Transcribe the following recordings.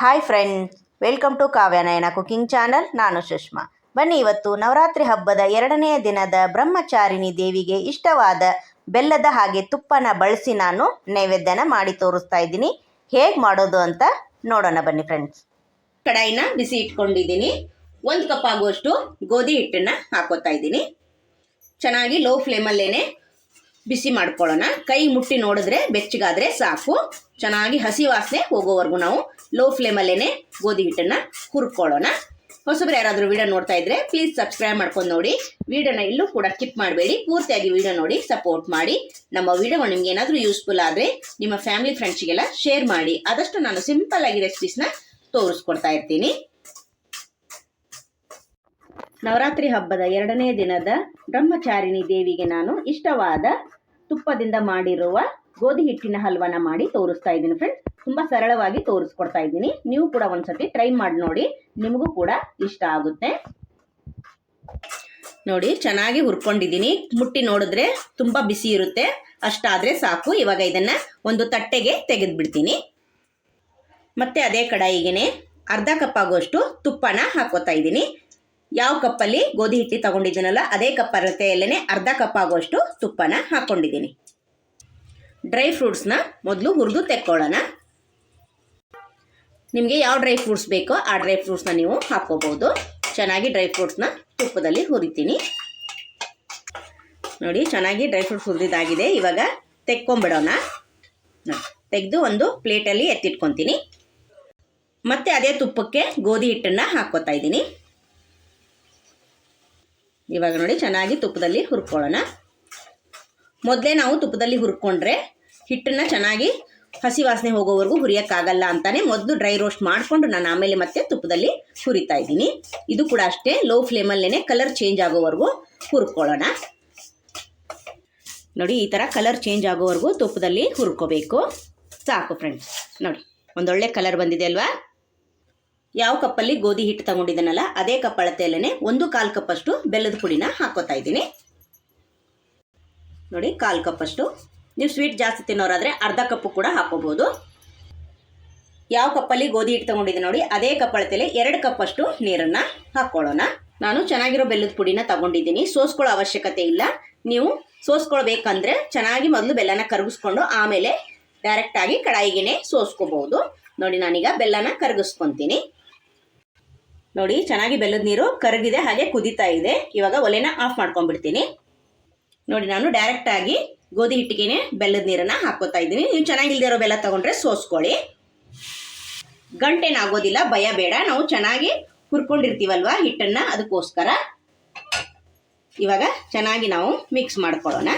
Hi friends welcome to Kavyanayana cooking channel ನಾನು ಸುಷ್ಮಾ. ಬನ್ನಿ ಇವತ್ತು ನವರಾತ್ರಿ ಹಬ್ಬದ ಎರಡನೆಯ ದಿನದ ಬ್ರಹ್ಮಚಾರಿಣಿ ದೇವಿಗೆ ಇಷ್ಟವಾದ ಬೆಲ್ಲದ ಹಾಗೆ ತುಪ್ಪನ ಬಳಸಿ ನಾನು ನೈವೇದ್ಯನ ಮಾಡಿ ತೋರಿಸ್ತಾ ಇದ್ದೀನಿ. ಹೇಗೆ ಮಾಡೋದು ಅಂತ ನೋಡೋಣ ಬನ್ನಿ ಫ್ರೆಂಡ್ಸ್ ಕಡಾಯಿನ ಬಿಸಿ ಇಟ್ಕೊಂಡಿದ್ದೀನಿ. ಒಂದು ಕಪ್ ಆಗುವಷ್ಟು ಗೋಧಿ ಹಿಟ್ಟನ್ನು ಹಾಕೋತಾ ಇದ್ದೀನಿ. ಚೆನ್ನಾಗಿ ಲೋ ಫ್ಲೇಮಲ್ಲೇನೆ ಬಿಸಿ ಮಾಡ್ಕೊಳ್ಳೋಣ. ಕೈ ಮುಟ್ಟಿ ನೋಡಿದ್ರೆ ಬೆಚ್ಚಗಾದ್ರೆ ಸಾಕು. ಚೆನ್ನಾಗಿ ಹಸಿ ವಾಸನೆ ಹೋಗೋವರೆಗೂ ನಾವು ಲೋ ಫ್ಲೇಮಲ್ಲೇ ಗೋಧಿ ಹಿಟ್ಟನ್ನು ಹುರ್ಕೊಳ್ಳೋಣ. ಹೊಸಬ್ರು ಯಾರಾದರೂ ವಿಡಿಯೋ ನೋಡ್ತಾ ಇದ್ರೆ ಪ್ಲೀಸ್ ಸಬ್ಸ್ಕ್ರೈಬ್ ಮಾಡ್ಕೊಂಡು ನೋಡಿ. ವಿಡಿಯೋನ ಇಲ್ಲೂ ಕೂಡ ಸ್ಕಿಪ್ ಮಾಡಬೇಡಿ. ಪೂರ್ತಿಯಾಗಿ ವಿಡಿಯೋ ನೋಡಿ ಸಪೋರ್ಟ್ ಮಾಡಿ. ನಮ್ಮ ವಿಡಿಯೋ ನಿಮ್ಗೆ ಏನಾದರೂ ಯೂಸ್ಫುಲ್ ಆದರೆ ನಿಮ್ಮ ಫ್ಯಾಮಿಲಿ ಫ್ರೆಂಡ್ಸ್ಗೆಲ್ಲ ಶೇರ್ ಮಾಡಿ. ಆದಷ್ಟು ನಾನು ಸಿಂಪಲ್ ಆಗಿ ರೆಸಿಪೀಸ್ನ ತೋರಿಸ್ಕೊಡ್ತಾ ಇರ್ತೀನಿ. ನವರಾತ್ರಿ ಹಬ್ಬದ ಎರಡನೇ ದಿನದ ಬ್ರಹ್ಮಚಾರಿಣಿ ದೇವಿಗೆ ನಾನು ಇಷ್ಟವಾದ ತುಪ್ಪದಿಂದ ಮಾಡಿರುವ ಗೋಧಿ ಹಿಟ್ಟಿನ ಹಲ್ವನ ಮಾಡಿ ತೋರಿಸ್ತಾ ಇದ್ದೀನಿ ಫ್ರೆಂಡ್ಸ್ ತುಂಬ ಸರಳವಾಗಿ ತೋರಿಸ್ಕೊಡ್ತಾ ಇದ್ದೀನಿ. ನೀವು ಕೂಡ ಒಂದ್ಸತಿ ಟ್ರೈ ಮಾಡಿ ನೋಡಿ. ನಿಮಗೂ ಕೂಡ ಇಷ್ಟ ಆಗುತ್ತೆ. ನೋಡಿ, ಚೆನ್ನಾಗಿ ಹುರ್ಕೊಂಡಿದ್ದೀನಿ. ಮುಟ್ಟಿ ನೋಡಿದ್ರೆ ತುಂಬ ಬಿಸಿ ಇರುತ್ತೆ. ಅಷ್ಟಾದರೆ ಸಾಕು. ಇವಾಗ ಇದನ್ನು ಒಂದು ತಟ್ಟೆಗೆ ತೆಗೆದುಬಿಡ್ತೀನಿ. ಮತ್ತೆ ಅದೇ ಕಡಾಯಿಗೆ ಅರ್ಧ ಕಪ್ ಆಗುವಷ್ಟು ತುಪ್ಪನ ಹಾಕೋತಾ ಇದ್ದೀನಿ. ಯಾವ ಕಪ್ಪಲ್ಲಿ ಗೋಧಿ ಹಿಟ್ಟು ತಗೊಂಡಿದ್ದೀನಲ್ಲ, ಅದೇ ಕಪ್ ಅಳತೆಯಲ್ಲೇ ಅರ್ಧ ಕಪ್ ಆಗುವಷ್ಟು ತುಪ್ಪನ ಹಾಕ್ಕೊಂಡಿದ್ದೀನಿ ಡ್ರೈ ಫ್ರೂಟ್ಸ್ನ ಮೊದಲು ಹುರಿದು ತೆಕ್ಕೊಳ್ಳೋಣ. ನಿಮಗೆ ಯಾವ ಡ್ರೈ ಫ್ರೂಟ್ಸ್ ಬೇಕೋ ಆ ಡ್ರೈ ಫ್ರೂಟ್ಸ್ನ ನೀವು ಹಾಕ್ಕೋಬೋದು ಚೆನ್ನಾಗಿ ಡ್ರೈ ಫ್ರೂಟ್ಸ್ನ ತುಪ್ಪದಲ್ಲಿ ಹುರಿತೀನಿ. ನೋಡಿ, ಚೆನ್ನಾಗಿ ಡ್ರೈ ಫ್ರೂಟ್ಸ್ ಹುರಿದಿದ್ದಾಗಿದೆ. ಇವಾಗ ತೆಕ್ಕೊಂಬಿಡೋಣ. ತೆಗೆದು ಒಂದು ಪ್ಲೇಟಲ್ಲಿ ಎತ್ತಿಟ್ಕೊತೀನಿ. ಮತ್ತೆ ಅದೇ ತುಪ್ಪಕ್ಕೆ ಗೋಧಿ ಹಿಟ್ಟನ್ನು ಹಾಕ್ಕೋತಾ ಇದ್ದೀನಿ. ಇವಾಗ ನೋಡಿ ಚೆನ್ನಾಗಿ ತುಪ್ಪದಲ್ಲಿ ಹುರ್ಕೊಳ್ಳೋಣ. ಮೊದಲೇ ನಾವು ತುಪ್ಪದಲ್ಲಿ ಹುರ್ಕೊಂಡ್ರೆ ಹಿಟ್ಟನ್ನು ಚೆನ್ನಾಗಿ ಹಸಿ ವಾಸನೆ ಹೋಗೋವರೆಗೂ ಹುರಿಯೋಕ್ಕಾಗಲ್ಲ ಅಂತಾನೆ ಮೊದಲು ಡ್ರೈ ರೋಸ್ಟ್ ಮಾಡಿಕೊಂಡು ನಾನು ಆಮೇಲೆ ಮತ್ತೆ ತುಪ್ಪದಲ್ಲಿ ಹುರಿತಾ ಇದ್ದೀನಿ. ಇದು ಕೂಡ ಅಷ್ಟೇ ಲೋ ಫ್ಲೇಮಲ್ಲೇ ಕಲರ್ ಚೇಂಜ್ ಆಗೋವರೆಗೂ ಹುರ್ಕೊಳ್ಳೋಣ. ನೋಡಿ, ಈ ಥರ ಕಲರ್ ಚೇಂಜ್ ಆಗೋವರೆಗೂ ತುಪ್ಪದಲ್ಲಿ ಹುರ್ಕೋಬೇಕು. ಸಾಕು ಫ್ರೆಂಡ್ಸ್ ನೋಡಿ, ಒಂದೊಳ್ಳೆ ಕಲರ್ ಬಂದಿದೆ ಅಲ್ವಾ? ಯಾವ ಕಪ್ಪಲ್ಲಿ ಗೋಧಿ ಹಿಟ್ಟು ತಗೊಂಡಿದ್ದೀನಲ್ಲ, ಅದೇ ಕಪ್ ಅಳತೆಯಲ್ಲೇ ಒಂದು ಕಾಲು ಕಪ್ಪಷ್ಟು ಬೆಲ್ಲದ ಪುಡಿನ ಹಾಕೋತಾ ಇದ್ದೀನಿ. ನೋಡಿ, ಕಾಲು ಕಪ್ಪಷ್ಟು. ನೀವು ಸ್ವೀಟ್ ಜಾಸ್ತಿ ತಿನ್ನೋರಾದರೆ ಅರ್ಧ ಕಪ್ಪು ಕೂಡ ಹಾಕೋಬೋದು ಯಾವ ಕಪ್ಪಲ್ಲಿ ಗೋಧಿ ಹಿಟ್ಟು ತಗೊಂಡಿದ್ದೀನಿ ನೋಡಿ, ಅದೇ ಕಪ್ ಅಳತೆಯಲ್ಲಿ ಎರಡು ಕಪ್ಪಷ್ಟು ನೀರನ್ನು ಹಾಕ್ಕೊಳ್ಳೋಣ. ನಾನು ಚೆನ್ನಾಗಿರೋ ಬೆಲ್ಲದ ಪುಡಿನ ತಗೊಂಡಿದ್ದೀನಿ. ಸೋಸ್ಕೊಳ್ಳೋ ಅವಶ್ಯಕತೆ ಇಲ್ಲ. ನೀವು ಸೋಸ್ಕೊಳ್ಬೇಕಂದ್ರೆ ಚೆನ್ನಾಗಿ ಮೊದಲು ಬೆಲ್ಲನ ಕರಗಿಸ್ಕೊಂಡು ಆಮೇಲೆ ಡೈರೆಕ್ಟಾಗಿ ಕಡಾಯಿಗೆ ಸೋಸ್ಕೋಬಹುದು ನೋಡಿ, ನಾನೀಗ ಬೆಲ್ಲನ ಕರಗಿಸ್ಕೊತೀನಿ. ನೋಡಿ, ಚೆನ್ನಾಗಿ ಬೆಲ್ಲದ ನೀರು ಕರಗಿದೆ, ಹಾಗೆ ಕುದೀತಾ ಇದೆ. ಇವಾಗ ಒಲೆನ ಆಫ್ ಮಾಡ್ಕೊಂಡ್ಬಿಡ್ತೀನಿ. ನೋಡಿ, ನಾನು ಡೈರೆಕ್ಟಾಗಿ ಗೋಧಿ ಹಿಟ್ಟಿಗೆನೆ ಬೆಲ್ಲದ ನೀರನ್ನು ಹಾಕೋತಾ ಇದ್ದೀನಿ. ನೀವು ಚೆನ್ನಾಗಿಲ್ದೇ ಇರೋ ಬೆಲ್ಲ ತೊಗೊಂಡ್ರೆ ಸೋಸ್ಕೊಳ್ಳಿ. ಗಂಟೇನಾಗೋದಿಲ್ಲ ಭಯ ಬೇಡ. ನಾವು ಚೆನ್ನಾಗಿ ಹುರ್ಕೊಂಡಿರ್ತೀವಲ್ವ ಹಿಟ್ಟನ್ನು? ಅದಕ್ಕೋಸ್ಕರ ಇವಾಗ ಚೆನ್ನಾಗಿ ನಾವು ಮಿಕ್ಸ್ ಮಾಡ್ಕೊಳ್ಳೋಣ.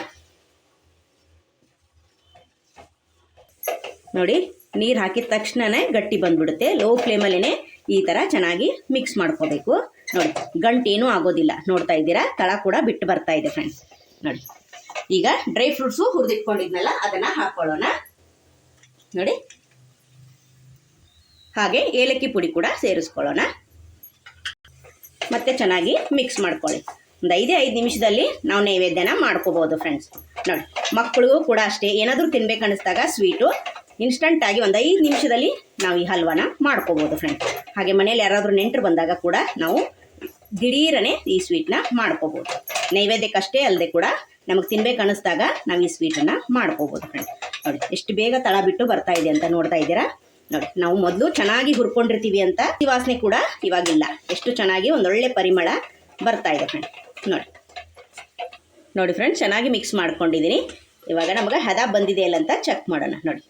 ನೋಡಿ, ನೀರು ಹಾಕಿದ ತಕ್ಷಣನೇ ಗಟ್ಟಿ ಬಂದ್ಬಿಡುತ್ತೆ. ಲೋ ಫ್ಲೇಮಲ್ಲೇ ಈ ಥರ ಚೆನ್ನಾಗಿ ಮಿಕ್ಸ್ ಮಾಡ್ಕೋಬೇಕು. ನೋಡಿ ಗಂಟೇನೂ ಆಗೋದಿಲ್ಲ. ನೋಡ್ತಾ ಇದ್ದೀರಾ? ತಳ ಕೂಡ ಬಿಟ್ಟು ಬರ್ತಾ ಇದೆ ಫ್ರೆಂಡ್ಸ್ ನೋಡಿ, ಈಗ ಡ್ರೈ ಫ್ರೂಟ್ಸು ಹುರಿದಿಟ್ಕೊಂಡಿದ್ನಲ್ಲ, ಅದನ್ನು ಹಾಕ್ಕೊಳ್ಳೋಣ ನೋಡಿ, ಹಾಗೆ ಏಲಕ್ಕಿ ಪುಡಿ ಕೂಡ ಸೇರಿಸ್ಕೊಳ್ಳೋಣ. ಮತ್ತೆ ಚೆನ್ನಾಗಿ ಮಿಕ್ಸ್ ಮಾಡ್ಕೊಳ್ಳಿ. ಒಂದು ಐದೇ ಐದು ನಿಮಿಷದಲ್ಲಿ ನಾವು ನೈವೇದ್ಯನ ಮಾಡ್ಕೋಬೋದು ಫ್ರೆಂಡ್ಸ್ ನೋಡಿ ಮಕ್ಕಳಿಗೂ ಕೂಡ ಅಷ್ಟೇ. ಏನಾದರೂ ತಿನ್ಬೇಕು ಅನ್ನಿಸ್ದಾಗ ಸ್ವೀಟು ಇನ್ಸ್ಟಂಟಾಗಿ ಒಂದು ಐದು ನಿಮಿಷದಲ್ಲಿ ನಾವು ಈ ಹಲ್ವಾನ ಮಾಡ್ಕೋಬೋದು ಫ್ರೆಂಡ್ಸ್ ಹಾಗೆ ಮನೆಯಲ್ಲಿ ಯಾರಾದರೂ ನೆಂಟರು ಬಂದಾಗ ಕೂಡ ನಾವು ದಿಢೀರನೆ ಈ ಸ್ವೀಟ್ನ ಮಾಡ್ಕೋಬೋದು. ನೈವೇದ್ಯಕ್ಕಷ್ಟೇ ಅಲ್ಲದೆ ಕೂಡ ನಮಗೆ ತಿನ್ಬೇಕು ಅನ್ನಿಸ್ದಾಗ ನಾವು ಈ ಸ್ವೀಟನ್ನು ಮಾಡ್ಕೋಬೋದು ಫ್ರೆಂಡ್ ನೋಡಿ, ಎಷ್ಟು ಬೇಗ ತಳ ಬಿಟ್ಟು ಬರ್ತಾ ಇದೆ ಅಂತ ನೋಡ್ತಾ ಇದ್ದೀರಾ? ನೋಡಿ, ನಾವು ಮೊದಲು ಚೆನ್ನಾಗಿ ಹುರ್ಕೊಂಡಿರ್ತೀವಿ ಅಂತ ಈ ವಾಸನೆ ಕೂಡ ಇವಾಗಿಲ್ಲ. ಎಷ್ಟು ಚೆನ್ನಾಗಿ ಒಂದೊಳ್ಳೆ ಪರಿಮಳ ಬರ್ತಾ ಇದೆ ಫ್ರೆಂಡ್ ನೋಡಿ. ನೋಡಿ ಫ್ರೆಂಡ್ಸ್ ಚೆನ್ನಾಗಿ ಮಿಕ್ಸ್ ಮಾಡ್ಕೊಂಡಿದ್ದೀನಿ ಇವಾಗ ನಮಗೆ ಹದ ಬಂದಿದೆ ಇಲ್ಲ ಅಂತ ಚೆಕ್ ಮಾಡೋಣ. ನೋಡಿ.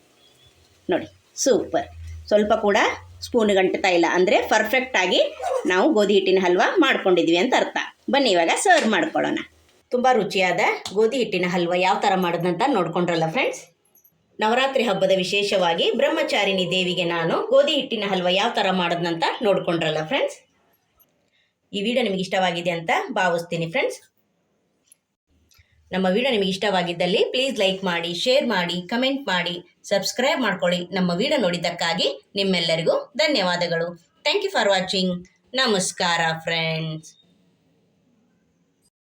ನೋಡಿ ಸೂಪರ್ ಸ್ವಲ್ಪ ಕೂಡ ಸ್ಪೂನ್ ಗಂಟುತ್ತಾ ಇಲ್ಲ ಅಂದರೆ ಪರ್ಫೆಕ್ಟಾಗಿ ನಾವು ಗೋಧಿ ಹಿಟ್ಟಿನ ಹಲ್ವ ಮಾಡ್ಕೊಂಡಿದ್ವಿ ಅಂತ ಅರ್ಥ. ಬನ್ನಿ ಇವಾಗ ಸರ್ವ್ ಮಾಡ್ಕೊಳ್ಳೋಣ. ತುಂಬ ರುಚಿಯಾದ ಗೋಧಿ ಹಿಟ್ಟಿನ ಹಲ್ವ ಯಾವ ಥರ ಮಾಡೋದಂತ ನೋಡ್ಕೊಂಡ್ರಲ್ಲ ಫ್ರೆಂಡ್ಸ್ ನವರಾತ್ರಿ ಹಬ್ಬದ ವಿಶೇಷವಾಗಿ ಬ್ರಹ್ಮಚಾರಿಣಿ ದೇವಿಗೆ ನಾನು ಗೋಧಿ ಹಿಟ್ಟಿನ ಹಲ್ವ ಯಾವ ಥರ ಮಾಡೋದಂತ ನೋಡ್ಕೊಂಡ್ರಲ್ಲ ಫ್ರೆಂಡ್ಸ್ ಈ ವಿಡಿಯೋ ನಿಮಗೆ ಇಷ್ಟವಾಗಿದೆ ಅಂತ ಭಾವಿಸ್ತೀನಿ ಫ್ರೆಂಡ್ಸ್ ನಮ್ಮ ವಿಡಿಯೋ ನಿಮಗೆ ಇಷ್ಟವಾಗಿದ್ದಲ್ಲಿ ಪ್ಲೀಸ್ ಲೈಕ್ ಮಾಡಿ ಶೇರ್ ಮಾಡಿ ಕಮೆಂಟ್ ಮಾಡಿ ಸಬ್ಸ್ಕ್ರೈಬ್ ಮಾಡ್ಕೊಳ್ಳಿ. ನಮ್ಮ ವಿಡಿಯೋ ನೋಡಿದ್ದಕ್ಕಾಗಿ ನಿಮ್ಮೆಲ್ಲರಿಗೂ ಧನ್ಯವಾದಗಳು. ಥ್ಯಾಂಕ್ ಯು ಫಾರ್ ವಾಚಿಂಗ್ ನಮಸ್ಕಾರ ಫ್ರೆಂಡ್ಸ್